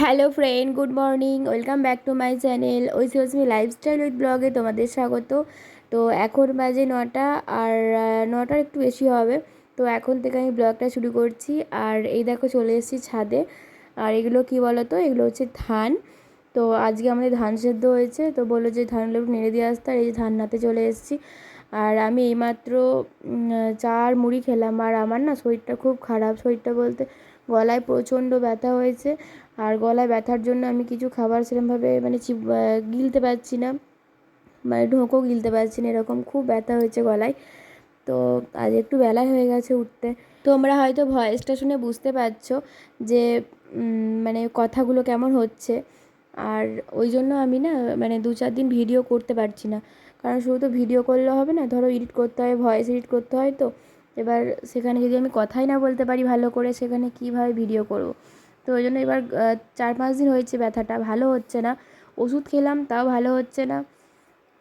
Hello friend good morning welcome back to my channel ওই সিওসমি lifestyle with ব্লগে তোমাদের স্বাগত। তো এখন বাজে নটা, আর নটার একটু বেশি হবে। তো এখন থেকে আমি ব্লগটা শুরু করছি। আর এই দেখো চলে এসেছি ছাদে। আর এগুলো কি বলো তো এগুলো হচ্ছে ধান। তো আজকে আমাদের ধান সেদ্ধ হয়েছে। তো বলল যে ধানগুলো একটু নেড়ে দিয়ে আসতে। আর এই যে ধান নাতে চলে এসেছি। আর আমি এইমাত্র চা আর মুড়ি খেলাম। আর আমার না শরীরটা খুব খারাপ। শরীরটা বলতে গলায় প্রচণ্ড ব্যথা হয়েছে। আর গলায় ব্যথার জন্য আমি কিছু খাবার সেরকমভাবে মানে চিপ গিলতে পারছি না। মানে ঢোকও গিলতে পারছি না। এরকম খুব ব্যথা হয়েছে গলায়। তো আজ একটু বেলায় হয়ে গেছে উঠতে। তোমরা হয়তো ভয়েসটা শুনে বুঝতে পারছ যে মানে কথাগুলো কেমন হচ্ছে। আর ওই জন্য আমি না মানে দু চার দিন ভিডিও করতে পারছি না। কারণ শুধু তো ভিডিও করলে হবে না, ধরো এডিট করতে হয় ভয়েস এডিট করতে হয় তো। এবার সেখানে যদি আমি কথাই না বলতে পারি ভালো করে, সেখানে কীভাবে ভিডিও করব? তো ওই জন্য এবার চার পাঁচ দিন হয়েছে ব্যথাটা, ভালো হচ্ছে না। ওষুধ খেলাম, তাও ভালো হচ্ছে না।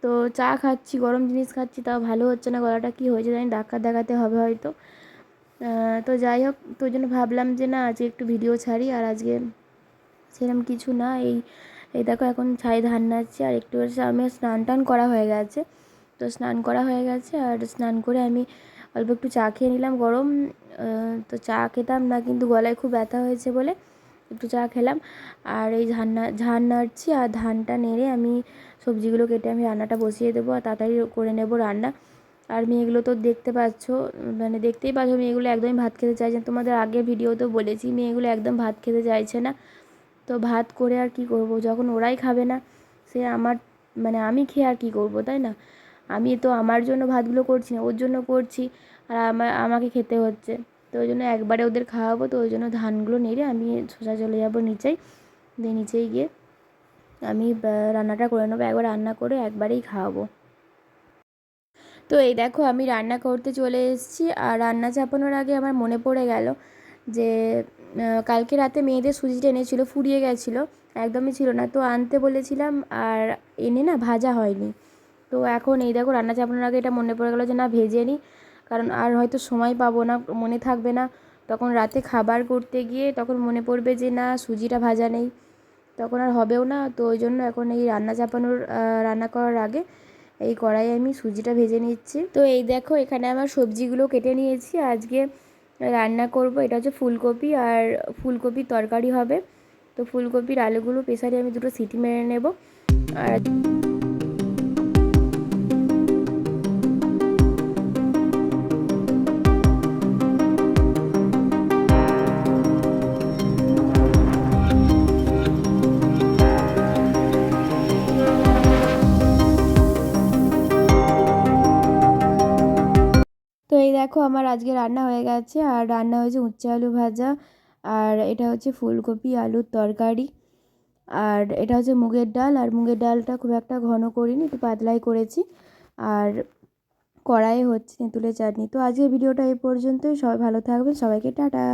তো চা খাচ্ছি, গরম জিনিস খাচ্ছি, তাও ভালো হচ্ছে না। গলাটা কী হয়েছে জানি ডাক্তার দেখাতে হবে হয়তো। তো যাই হোক, তো ওই জন্য ভাবলাম যে না, আজকে একটু ভিডিও ছাড়ি, আর আজকে সেরকম কিছু না। এই এই দেখো এখন ছাই ধান নাচছি আর একটু আমি স্নান টান করা হয়ে গেছে। তো স্নান করা হয়ে গেছে, আর স্নান করে আমি অল্প একটু চা খেয়ে নিলাম গরম। তো চা খেতাম না, কিন্তু গলায় খুব ব্যথা হয়েছে বলে একটু চা খেলাম। আর এই ধান না, ধান নাড়ছি, আর ধানটা নেড়ে আমি সবজিগুলো কেটে আমি রান্নাটা বসিয়ে দেবো, আর তাড়াতাড়ি করে নেব রান্না। আর মেয়েগুলো তো দেখতে পাচ্ছ মানে দেখতেই পাচ্ছ, মেয়েগুলো একদমই ভাত খেতে চাইছে। তোমাদের ভিডিও তো বলেছি, মেয়েগুলো একদম ভাত খেতে চাইছে না। তো ভাত করে আর কি করব? যখন ওরাই খাবে না, সে আমার মানে আমি খেয়ে আর কি করব, তাই না? আমি তো আমার জন্য ভাতগুলো করছি না, ওর জন্য করছি, আর আমার আমাকে খেতে হচ্ছে। তো ওই জন্য একবারে ওদের খাওয়াবো, তো ওই জন্য ধানগুলো নেড়ে আমি সোজা চলে যাব নিচেই। দিয়ে নিচেই গিয়ে আমি রান্নাটা করে নেব, একবার রান্না করে একবারেই খাওয়াবো। তো এই দেখো আমি রান্না করতে চলে এসেছি, আর রান্না চাপানোর আগে আমার মনে পড়ে গেল যে কালকে রাতে মেয়েদের সুজিটা এনেছিল, ফুরিয়ে গেছিল, একদমই ছিল না। তো আনতে বলেছিলাম আর এনে না ভাজা হয়নি। তো এখন এই দেখো রান্না চাপানোর আগে এটা মনে পড়ে গেলো যে না ভেজে নিই কারণ আর হয়তো সময় পাবো না, মনে থাকবে না। তখন রাতে খাবার করতে গিয়ে তখন মনে পড়বে যে না সুজিটা ভাজা নেই। তখন আর হবেও না, তো ওই জন্য এখন এই রান্না চাপানোর রান্না করার আগে এই কড়াই আমি সুজিটা ভেজে নিচ্ছি। তো এই দেখো এখানে আমার সবজিগুলো কেটে নিয়েছি। আজকে রান্না করব, এটা হচ্ছে ফুলকপি আর ফুলকপির তরকারি হবে। তো ফুলকপির আলুগুলো প্রেসারে আমি দুটো সিটি মেরে নেব। আর এই দেখো আমার আজকে রান্না হয়ে গেছে, আর রান্না হয়েছে উচ্চে আলু ভাজা, আর এটা হচ্ছে ফুলকপি আলুর তরকারি, আর এটা হচ্ছে মুগের ডাল, আর মুগের ডালটা খুব একটা ঘন করিনি, একটু পাতলাই করেছি, আর কড়াই হচ্ছে তেঁতুলের চাটনি। তো আজকে ভিডিওটা এই পর্যন্তই, সবাই ভালো থাকবেন, সবাইকে টাটা।